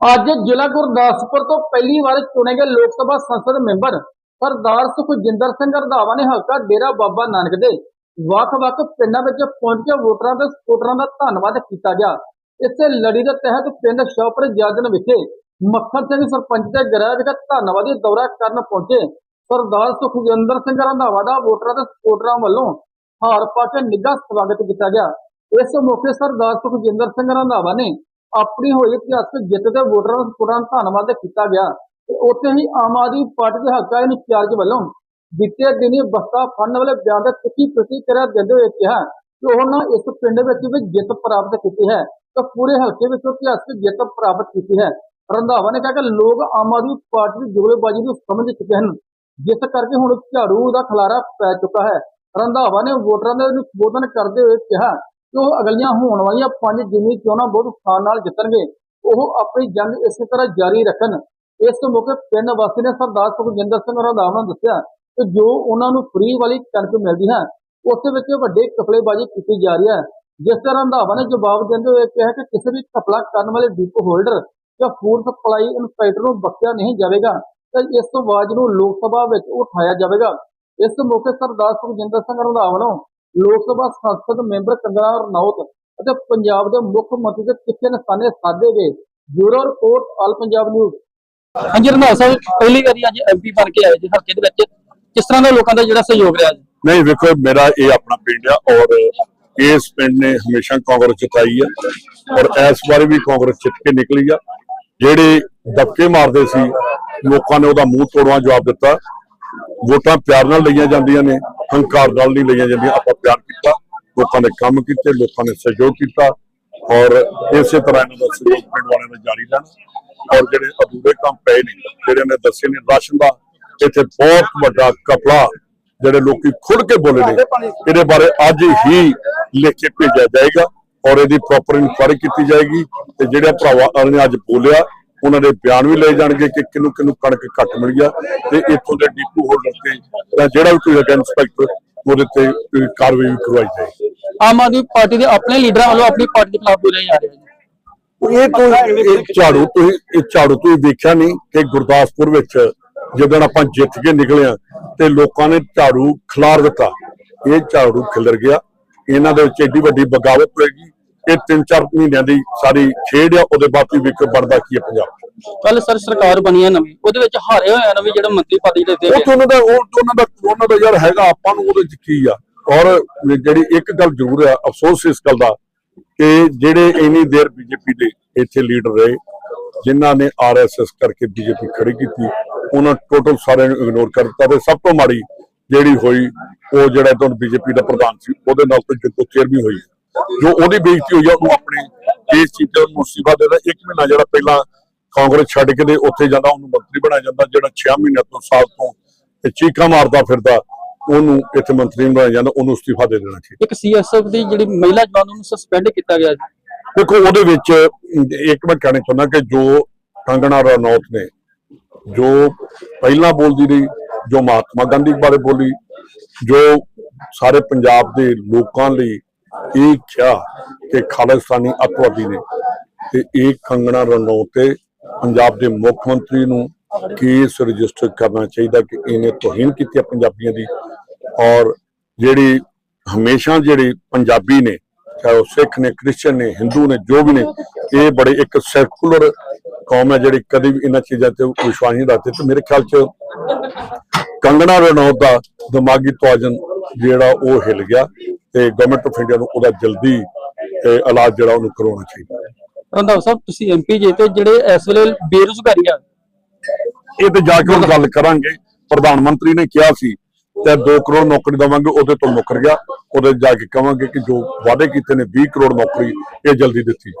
ਅੱਜ ਜ਼ਿਲ੍ਹਾ ਗੁਰਦਾਸਪੁਰ ਤੋਂ ਪਹਿਲੀ ਵਾਰ ਚੁਣੇ ਗਏ ਲੋਕ ਸਭਾ ਸੰਸਦ ਮੈਂਬਰ ਸਰਦਾਰ ਸੁਖਜਿੰਦਰ ਸਿੰਘ ਰੰਧਾਵਾ ਨੇ ਹਲਕਾ ਡੇਰਾ ਬਾਬਾ ਨਾਨਕ ਦੇ ਵੱਖ-ਵੱਖ ਪਿੰਡਾਂ ਵਿੱਚ ਪਹੁੰਚ ਕੇ ਵੋਟਰਾਂ ਤੇ ਸਪੋਰਟਰਾਂ ਦਾ ਧੰਨਵਾਦ ਕੀਤਾ ਗਿਆ। ਇਸੇ ਲੜੀ ਦੇ ਤਹਿਤ ਪਿੰਡ ਸ਼ੌਪਰ ਜਾਜਨ ਵਿਖੇ ਮੱਖਣ ਸਿੰਘ ਸਰਪੰਚ ਦੇ ਗ੍ਰਹਿ ਵਿਖੇ ਧੰਨਵਾਦੀ ਦੌਰਾ ਕਰਨ ਪਹੁੰਚੇ ਸਰਦਾਰ ਸੁਖਜਿੰਦਰ ਸਿੰਘ ਰੰਧਾਵਾ ਦਾ ਵੋਟਰਾਂ ਤੇ ਸਪੋਰਟਰਾਂ ਵੱਲੋਂ ਹਾਰ ਪਾ ਕੇ ਨਿੱਘਾ ਸਵਾਗਤ ਕੀਤਾ ਗਿਆ। ਇਸ ਮੌਕੇ ਸਰਦਾਰ ਸੁਖਜਿੰਦਰ ਸਿੰਘ ਰੰਧਾਵਾ ਨੇ ਆਪਣੀ ਹੋਈ ਇਤਿਹਾਸਕ ਜਿੱਤ ਦੇ ਵੋਟਰਾਂ ਦਾ ਸਪੋਰਟਰਾਂ ਧੰਨਵਾਦ ਕੀਤਾ ਗਿਆ ਤੇ ਉੱਥੇ ਹੀ ਆਮ ਆਦਮੀ ਪਾਰਟੀ ਦੇ ਹਲਕਾ ਇੰਚਾਰਜ ਵੱਲੋਂ ਬੀਤੇ ਦਿਨੀ ਬਸਤਾ ਫੜਨ ਵਾਲੇ ਬਿਆਨ ਦੇ ਤਿੱਖੀ ਪ੍ਰਤੀਕਿਰਿਆ ਦਿੰਦੇ ਹੋਏ ਕਿਹਾ ਕਿ ਉਹਨਾਂ ਇਸ ਪਿੰਡ ਵਿੱਚ ਵੀ ਜਿੱਤ ਪ੍ਰਾਪਤ ਕੀਤੀ ਹੈ ਤੇ ਪੂਰੇ ਹਲਕੇ ਵਿੱਚ ਇਤਿਹਾਸਕ ਜਿੱਤ ਪ੍ਰਾਪਤ ਕੀਤੀ ਹੈ। ਰੰਧਾਵਾ ਨੇ ਕਿਹਾ ਕਿ ਲੋਕ ਆਮ ਆਦਮੀ ਪਾਰਟੀ ਦੀ ਜੁਗਲੇਬਾਜ਼ੀ ਨੂੰ ਸਮਝ ਚੁੱਕੇ ਹਨ, ਜਿਸ ਕਰਕੇ ਹੁਣ ਝਾੜੂ ਦਾ ਖਲਾਰਾ ਪੈ ਚੁੱਕਾ ਹੈ। ਰੰਧਾਵਾ ਨੇ ਵੋਟਰਾਂ ਦੇ ਸੰਬੋਧਨ ਕਰਦੇ ਹੋਏ ਕਿਹਾ ਕਿ ਉਹ ਅਗਲੀਆਂ ਹੋਣ ਵਾਲੀਆਂ ਪੰਜ ਜਿਮਨੀ ਚੋਣਾਂ ਬਹੁਤ ਸਥਾਨ ਨਾਲ ਜਿੱਤਣਗੇ, ਉਹ ਆਪਣੀ ਜੰਗ ਇਸੇ ਤਰ੍ਹਾਂ ਜਾਰੀ ਰੱਖਣ। ਇਸ ਮੌਕੇ ਪਿੰਡ ਵਾਸੀ ਨੇ ਸਰਦਾਰ ਸੁਖਜਿੰਦਰ ਸਿੰਘ ਰੰਧਾਵਾ ਨੂੰ ਦੱਸਿਆ ਕਿ ਜੋ ਉਹਨਾਂ ਨੂੰ ਫ੍ਰੀ ਵਾਲੀ ਕਣਕ ਮਿਲਦੀ ਹੈ, ਉਸ ਵਿੱਚ ਵੱਡੇ ਕਪੜੇਬਾਜ਼ੀ ਕੀਤੀ ਜਾ ਰਹੀ ਹੈ। ਜਿਸ ਤਰ੍ਹਾਂ ਰੰਧਾਵਾ ਨੇ ਜਵਾਬ ਦਿੰਦੇ ਹੋਏ ਕਿਹਾ ਕਿ ਕਿਸੇ ਵੀ ਘਪਲਾ ਕਰਨ ਵਾਲੇ ਡਿਪ ਹੋਲਡਰ ਜਾਂ ਫੂਡ ਸਪਲਾਈ ਇਨਸਪੈਕਟਰ ਨੂੰ ਬਖਸ਼ਿਆ ਨਹੀਂ ਜਾਵੇਗਾ, ਤੇ ਇਸ ਆਵਾਜ਼ ਨੂੰ ਲੋਕ ਸਭਾ ਵਿੱਚ ਉਠਾਇਆ ਜਾਵੇਗਾ। ਇਸ ਮੌਕੇ ਸਰਦਾਰ ਸੁਖਜਿੰਦਰ ਸਿੰਘ ਰੰਧਾਵਾ ਨੂੰ ਲੋਕ ਸਭਾ ਸੰਸਦ ਮੈਂਬਰ ਕੰਗਨਾ ਰਣੌਤ ਅਤੇ ਪੰਜਾਬ ਦੇ ਮੁੱਖ ਮੰਤਰੀ ਦੇ ਤਿੱਖੇ ਨਿਸ਼ਾਨੇ ਸਾਧੇ ਗਏ bureau report All Punjab News. ਹਾਂਜੀ ਰੰਧਾਵਾ ਸਾਹਿਬ ਪਹਿਲੀ ਵਾਰੀ ਅੱਜ ਐਮਪੀ ਬਣ ਕੇ ਆਏ ਜੀ ਹਲਕੇ ਦੇ ਵਿੱਚ। ਕਿਸ ਤਰ੍ਹਾਂ ਦਾ ਲੋਕਾਂ ਦਾ ਜਿਹੜਾ ਸਹਿਯੋਗ ਰਿਹਾ ਜੀ? ਨਹੀਂ ਵੇਖੋ ਮੇਰਾ ਇਹ ਆਪਣਾ ਪਿੰਡ ਆ ਔਰ ਇਸ ਪਿੰਡ ਨੇ ਹਮੇਸ਼ਾ ਕਾਂਗਰਸ ਜਿਤਾਈ ਆ ਔਰ ਇਸ ਵਾਰ ਵੀ ਕਾਂਗਰਸ ਜਿੱਤ ਕੇ ਨਿਕਲੀ ਆ। ਜਿਹੜੇ ਦਬਕੇ ਮਾਰਦੇ ਸੀ ਲੋਕਾਂ ਨੇ ਉਹਦਾ ਮੂੰਹ ਤੋੜਵਾ ਜਵਾਬ ਦਿੱਤਾ। ਵੋਟਾਂ ਪਿਆਰ ਨਾਲ ਲਈਆਂ ਜਾਂਦੀਆਂ ਨੇ, ਹੰਕਾਰ ਨਾਲ ਨਹੀਂ ਲਈਆਂ ਜਾਂਦੀਆਂ। ਆਪਾਂ ਪਿਆਰ ਕੀਤਾ, ਲੋਕਾਂ ਨੇ ਕੰਮ ਕੀਤੇ, ਲੋਕਾਂ ਨੇ ਸਹਿਯੋਗ ਕੀਤਾ ਔਰ ਇਸੇ ਤਰ੍ਹਾਂ ਇਹਨਾਂ ਦਾ ਸਹਿਯੋਗ ਪਿੰਡ ਵਾਲਿਆਂ ਦਾ ਜਾਰੀ ਰਹਿਣਾ। ਔਰ ਜਿਹੜੇ ਅਧੂਰੇ ਕੰਮ ਪਏ ਨੇ, ਜਿਹੜੇ ਨੇ ਦੱਸੇ ਨੇ ਰਾਸ਼ਨ ਦਾ, ਇੱਥੇ ਬਹੁਤ ਵੱਡਾ ਕਪੜਾ ਜਿਹੜੇ ਲੋਕੀ ਖੁੱਲ ਕੇ ਬੋਲੇ ਨੇ, ਇਹਦੇ ਬਾਰੇ ਅੱਜ ਹੀ ਲਿਖ ਕੇ ਭੇਜਿਆ ਜਾਏਗਾ ਔਰ ਇਹਦੀ ਪ੍ਰੋਪਰ ਇਨਕੁਆਇਰੀ ਕੀਤੀ ਜਾਏਗੀ ਤੇ ਜਿਹੜੇ ਭਰਾਵਾਂ ਨੇ ਅੱਜ ਬੋਲਿਆ ਉਹਨਾਂ ਦੇ ਬਿਆਨ ਵੀ ਲਏ ਜਾਣਗੇ ਕਿ ਕਿਹਨੂੰ ਕਿਹਨੂੰ ਕਣਕ ਘੱਟ ਮਿਲੀ ਆ ਤੇ ਇੱਥੋਂ ਦੇ ਡਿਪੂ ਹੋਲਡਰ ਤੇ ਜਾਂ ਜਿਹੜਾ ਵੀ ਕੋਈ ਹੈਗਾ ਇੰਸਪੈਕਟਰ ਉਹਦੇ ਤੇ ਕਾਰਵਾਈ ਵੀ ਕਰਵਾਈ ਜਾਏਗੀ। ਆਮ ਆਦਮੀ ਪਾਰਟੀ ਦੇ ਆਪਣੇ ਲੀਡਰਾਂ ਵੱਲੋਂ ਆਪਣੀ ਪਾਰਟੀ ਦੇ ਖਿਲਾਫ ਬੋਲਿਆ ਜਾ ਰਿਹਾ ਜੀ ਇਹ ਤੋਂ ਇਹ ਝਾੜੂ ਤੁਸੀਂ ਇਹ ਝਾੜੂ ਤੁਸੀਂ ਦੇਖਿਆ ਨਹੀਂ ਕਿ ਗੁਰਦਾਸਪੁਰ ਵਿੱਚ ਜਦੋਂ ਆਪਾਂ ਜਿੱਤ ਕੇ ਨਿਕਲੇ ਆ ਤੇ ਲੋਕਾਂ ਨੇ ਝਾੜੂ ਖਿਲਾਰ ਦਿੱਤਾ। ਇਹ ਝਾੜੂ ਖਿਲਰ ਗਿਆ। ਇਹਨਾਂ ਦੇ ਵਿੱਚ ਏਡੀ ਵੱਡੀ ਬਗਾਵਤ ਹੋਏਗੀ। ਇਹ ਤਿੰਨ ਚਾਰ ਮਹੀਨਿਆਂ ਦੀ ਸਾਰੀ ਖੇਡ ਆ ਉਹਦੇ ਬਾਅਦ ਵੀ ਵਿਕ ਬਣਦਾ ਕੀ ਹੈ ਪੰਜਾਬ ਕੱਲ ਸਰ ਸਰਕਾਰ ਬਣੀ ਹੈ ਨਵੀਂ ਉਹਦੇ ਵਿੱਚ ਹਾਰੇ ਹੋਏ ਆ ਨਵੀਂ ਜਿਹੜਾ ਮੰਤਰੀ ਪਦ ਜਿਹੜੇ ਦੇ ਉਹ ਤੋਂ ਉਹਨਾਂ ਦਾ ਉਹ ਉਹਨਾਂ ਦਾ ਉਹਨਾਂ ਦਾ ਯਾਰ ਹੈਗਾ ਆਪਾਂ ਨੂੰ ਉਹਦੇ ਚ ਕੀ ਆ? ਔਰ ਜਿਹੜੀ ਇੱਕ ਗੱਲ ਜ਼ਰੂਰ ਆ ਅਫਸੋਸ ਇਸ ਗੱਲ ਦਾ ਕਿ ਜਿਹੜੇ ਇੰਨੀ ਦੇਰ ਬੀਜੇਪੀ ਦੇ ਇੱਥੇ ਲੀਡਰ ਰਹੇ ਜਿਨ੍ਹਾਂ ਨੇ ਆਰਐਸਐਸ ਕਰਕੇ ਬੀਜੇਪੀ ਖੜੀ ਕੀਤੀ ਉਹਨਾਂ ਟੋਟਲ ਸਾਰਿਆਂ ਨੂੰ ਇਗਨੋਰ ਕਰ ਦਿੱਤਾ ਤੇ ਸਭ ਤੋਂ ਮਾੜੀ ਜਿਹੜੀ ਹੋਈ ਉਹ ਜਿਹੜਾ ਤੋਂ ਬੀਜੇਪੀ ਦਾ ਪ੍ਰਧਾਨ ਸੀ ਉਹਦੇ ਨਾਲ ਜਿੱਤੋ ਚੇਰ ਵੀ ਹੋਈ। ਜੋ ਉਹਦੀ ਬੇਇੱਜ਼ਤੀ ਹੋਈ ਆ ਉਹਨੂੰ ਆਪਣੇ ਇਸ ਚੀਜ਼ ਤੋਂ ਮੁਸੀਬਤ ਦੇ ਇੱਕ ਮਹੀਨਾ ਜਿਹੜਾ ਪਹਿਲਾਂ ਕਾਂਗਰਸ ਛੱਡ ਕੇ ਦੇ ਉੱਥੇ ਜਾਂਦਾ ਉਹਨੂੰ ਮੰਤਰੀ ਬਣਾਇਆ ਜਾਂਦਾ ਜਿਹੜਾ 6 ਮਹੀਨਿਆਂ ਤੋਂ ਸਾਲ ਤੋਂ ਇਹ ਚੀਕਾਂ ਮਾਰਦਾ ਫਿਰਦਾ ਉਹਨੂੰ ਇੱਥੇ ਮੰਤਰੀ ਬਣਾਇਆ ਜਾਂਦਾ ਉਹਨੂੰ ਅਸਤੀਫਾ ਦੇ ਦੇਣਾ ਚਾਹੀਦਾ। ਇੱਕ ਸੀਐਸਐਫ ਦੀ ਜਿਹੜੀ ਮਹਿਲਾ ਜਵਾਨ ਨੂੰ ਸਸਪੈਂਡ ਕੀਤਾ ਗਿਆ ਦੇਖੋ ਉਹਦੇ ਵਿੱਚ ਇੱਕ ਮੈਂ ਕਹਿਣਾ ਚਾਹੁੰਦਾ ਕਿ ਜੋ ਕੰਗਣਾ ਰਣੌਤ ਨੇ ਜੋ ਪਹਿਲਾਂ ਬੋਲਦੀ ਰਹੀ ਜੋ ਮਹਾਤਮਾ ਗਾਂਧੀ ਬਾਰੇ ਬੋਲੀ ਜੋ ਸਾਰੇ ਪੰਜਾਬ ਦੇ ਲੋਕਾਂ ਲਈ ਇਹ ਕਿਹਾ ਕਿ ਖਾਲਿਸਤਾਨੀ ਅੱਤਵਾਦੀ ਨੇ ਤੇ ਇਹ ਕੰਗਣਾ ਰਣੌਤ ਪੰਜਾਬ ਦੇ ਮੁੱਖ ਮੰਤਰੀ ਨੂੰ ਕੇਸ ਰਜਿਸਟਰ ਕਰਨਾ ਚਾਹੀਦਾ ਕਿ ਇਹਨੇ ਤੋਹੀਨ ਕੀਤੀ ਹੈ ਪੰਜਾਬੀਆਂ ਦੀ। ਔਰ ਜਿਹੜੀ ਹਮੇਸ਼ਾ ਜਿਹੜੇ ਪੰਜਾਬੀ ਨੇ, ਚਾਹੇ ਉਹ ਸਿੱਖ ਨੇ ਕ੍ਰਿਸਚੀਅਨ ਨੇ, ਹਿੰਦੂ ਨੇ, ਜੋ ਵੀ ਨੇ, ਇਹ ਬੜੇ ਇੱਕ ਸੈਕੂਲਰ ਕੌਮ ਹੈ ਜਿਹੜੀ ਕਦੇ ਵੀ ਇਹਨਾਂ ਚੀਜ਼ਾਂ ਤੇ ਵਿਸ਼ਵਾਸ ਨਹੀਂ ਰੱਖਦੇ। ਤੇ ਮੇਰੇ ਖਿਆਲ ਚ ਕੰਗਣਾ ਰਣੌਤ ਦਾ ਦਿਮਾਗੀ ਤਵਾਜ਼ਨ ਜਿਹੜਾ ਉਹ ਹਿਲ ਗਿਆ। ਤੇ ਗਵਰਨਮੈਂਟ ਆਫ ਇੰਡੀਆ ਨੂੰ ਉਹਦਾ ਜਲਦੀ ਇਲਾਜ ਜਿਹੜਾ ਉਹਨੂੰ ਕਰਵਾਉਣਾ ਚਾਹੀਦਾ ਰੰਧਾਵਾ ਸਾਹਿਬ ਤੁਸੀਂ ਐਮਪੀ ਜੇ ਤੇ ਜਿਹੜੇ ਇਸ ਵੇਲੇ ਬੇਰੁਜ਼ਗਾਰੀ ਆ। ਇਹ ਤੇ ਜਾ ਕੇ ਹੁਣ ਗੱਲ ਕਰਾਂਗੇ। ਪ੍ਰਧਾਨ ਮੰਤਰੀ ਨੇ ਕਿਹਾ ਸੀ ਤੇ 2 ਕਰੋੜ ਨੌਕਰੀ ਦਵਾਂਗੇ ਉਹਦੇ ਤੋਂ ਮੁੱਕਰ ਗਿਆ। ਉਹਦੇ ਜਾ ਕੇ ਕਵਾਂਗੇ ਕਿ ਜੋ ਵਾਅਦੇ ਕੀਤੇ ਨੇ 20 ਕਰੋੜ ਨੌਕਰੀ ਇਹ ਜਲਦੀ ਦਿੱਤੀ